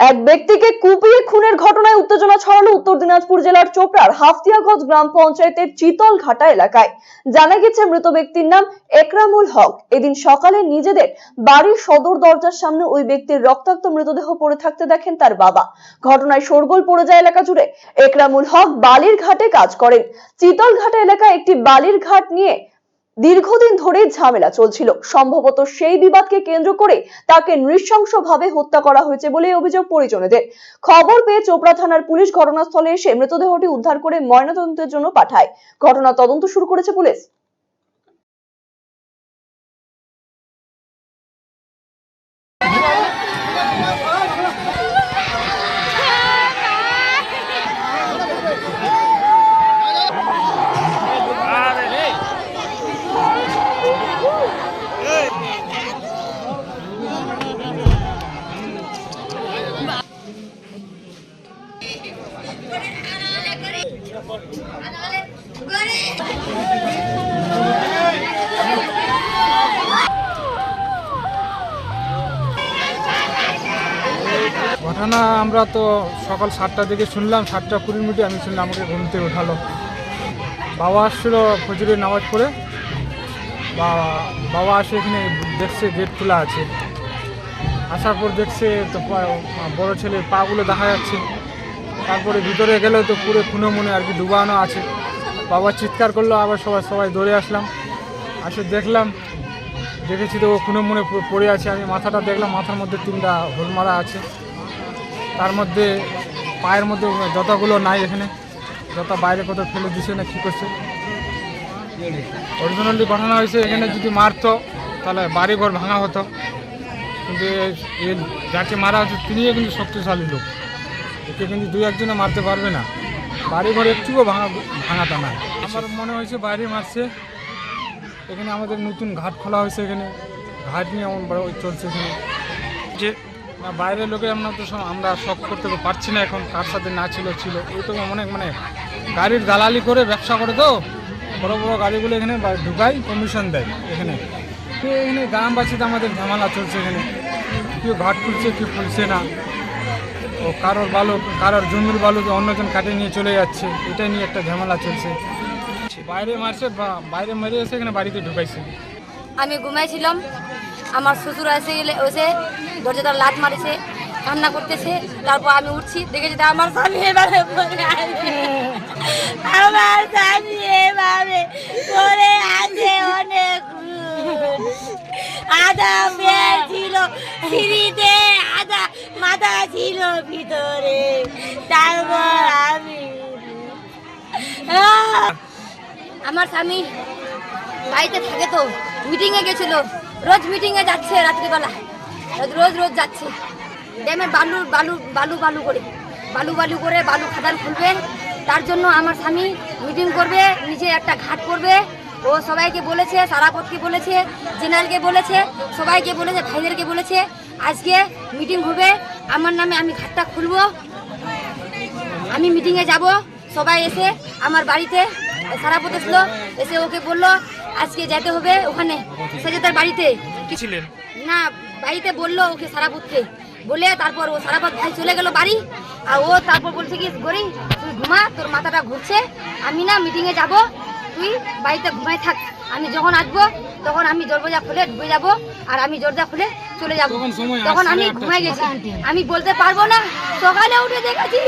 এক ব্যক্তিকে কুপিয়ে খুনের ঘটনায় উত্তেজনা ছড়ালো উত্তর দিনাজপুর জেলার চোপড়ার হাফতিয়াগঞ্জ গ্রাম পঞ্চায়েতের চিতলঘাটা এলাকায়। জানা গেছে মৃত ব্যক্তির নাম একরামুল হক। এদিন সকালে নিজেদের বাড়ির সদর দরজার সামনে ওই ব্যক্তির রক্তাক্ত মৃতদেহ পড়ে থাকতে দেখেন তার বাবা। ঘটনায় শোরগোল পড়ে যায় এলাকা জুড়ে একরামুল হক বালির ঘাটে কাজ করেন। চিতলঘাটা এলাকায় একটি বালির ঘাট নিয়ে দীর্ঘদিন ধরে ঝামেলা চলছিল। সম্ভবত সেই বিবাদকে কেন্দ্র করে তাকে নৃশংসভাবে হত্যা করা হয়েছে বলে অভিযোগ পরিজনেদের। খবর পেয়ে চোপড়া থানার পুলিশ ঘটনাস্থলে এসে মৃতদেহটি উদ্ধার করে ময়নাতদন্তের জন্য পাঠায়। ঘটনা তদন্ত শুরু করেছে পুলিশ। ঘটনা আমরা তো সকাল সাতটা দিকে শুনলাম, সাতটা কুড়ি মিনিটে আমি শুনলাম আমাকে ঘুম থেকে উঠালো। বাবা আসছিল ফজরের নামাজ পড়ে। বা, বাবা আসে এখানে দেখছে গেট খোলা আছে। আসার পর দেখছে তো বড় ছেলের পাগুলো দেখা যাচ্ছে। তারপরে ভিতরে গেলে তো পুরো খুনে মনে আর কি ডুবানো আছে। বাবা চিৎকার করল, আবার সবাই সবাই দৌড়ে আসলাম। আসে দেখলাম, দেখেছি তো ও খুনে মনে পড়ে আছে। আমি মাথাটা দেখলাম, মাথার মধ্যে তিনটা হোল মারা আছে। তার মধ্যে পায়ের মধ্যে জতাগুলো নাই এখানে জতা বাইরে কোথাও ফেলে দিছে না কী করছে। অরিজিনালি ঘটনা হয়েছে, এখানে যদি মারতো, তাহলে বাড়ি ঘর ভাঙা হতো। কিন্তু যাকে মারা হচ্ছে তিনিও কিন্তু শক্তিশালী লোক। একে কিন্তু দুই একজনে মারতে পারবে না। বাড়ি ঘর একটুও ভাঙা, ভাঙাতা না। আমার মনে হয়েছে বাইরে মারছে। এখানে আমাদের নতুন ঘাট খোলা হয়েছে এখানে। ঘাট নিয়ে এমন বড় চলছে এখানে। যে না, বাইরের লোকে আমরা তো আমরা শখ করতে পারছি না এখন, কার সাথে না ছিল ছিল। এই তো অনেক মানে গাড়ির দালালি করে ব্যবসা করে তো বড় বড় গাড়িগুলো এখানে ঢুকাই কমিশন দেয় এখানে। তো এখানে গ্রামবাসীতে আমাদের ঝামেলা চলছে এখানে। কেউ ঘাট খুলছে, কেউ খুলছে না। ও কারোর বালু, কারোর জমির বালু অন্যজন কাটে নিয়ে চলে যাচ্ছে। এটা নিয়ে একটা ঝামেলা চলছে। বাইরে মারছে বাইরে মেরে এসে এখানে বাড়িতে ঢুকাইছে। আমি ঘুমাইছিলাম। আমার শ্বশুর এসে গেলে এসে দরজাটা লাত মারিছে, কান্না করতেছে, তারপর আমি উঠছি দেখেছি যে আমার স্বামী এবারে আমার স্বামী এভাবে পড়ে আছে অনেক। আদা ছিল, সিঁড়িতে আদা মাথা ছিল ভিতরে। তারপর আমি আমার স্বামী বাড়িতে থাকে তো। মিটিংয়ে গেছিল। রোজ মিটিংয়ে যাচ্ছে রাত্রিবেলা। রোজ রোজ যাচ্ছে। ড্যামে বালু বালু বালু বালু করে। বালু বালু করে বালু খাদান খুলবে। তার জন্য আমার স্বামী মিটিং করবে, নিজে একটা ঘাট করবে। ও সবাইকে বলেছে, সারাপথকে বলেছে, জেনারেলকে বলেছে, সবাইকে বলেছে, ভাইদেরকে বলেছে, আজকে মিটিং হবে। আমার নামে আমি ঘাটটা খুলবো। আমি মিটিংয়ে যাব। সবাই এসে আমার বাড়িতে সারাপত এসলো এসে ওকে বলল আজকে যেতে হবে ওখানে। সে যে তার বাড়িতে। ছিলেন? না বাড়িতে বলল ওকে সারাপতকে। বলে তারপর ও সারাপত ভাই চলে গেল বাড়ি। আর ও তারপর বলছে কি গরি তুই ঘুমা তোর মাথাটা ঘুরছে। আমি না মিটিংয়ে যাব। তুই বাড়িতে ঘুমাই থাক। আমি যখন আসব তখন আমি দরজা খুলে ঢুকে যাব। আর আমি দরজা খুলে চলে যাব। তখন সময় তখন আসছে আমি ঘুমাই গেছি। আমি বলতে পারব না। সকালে উঠে দেখেছি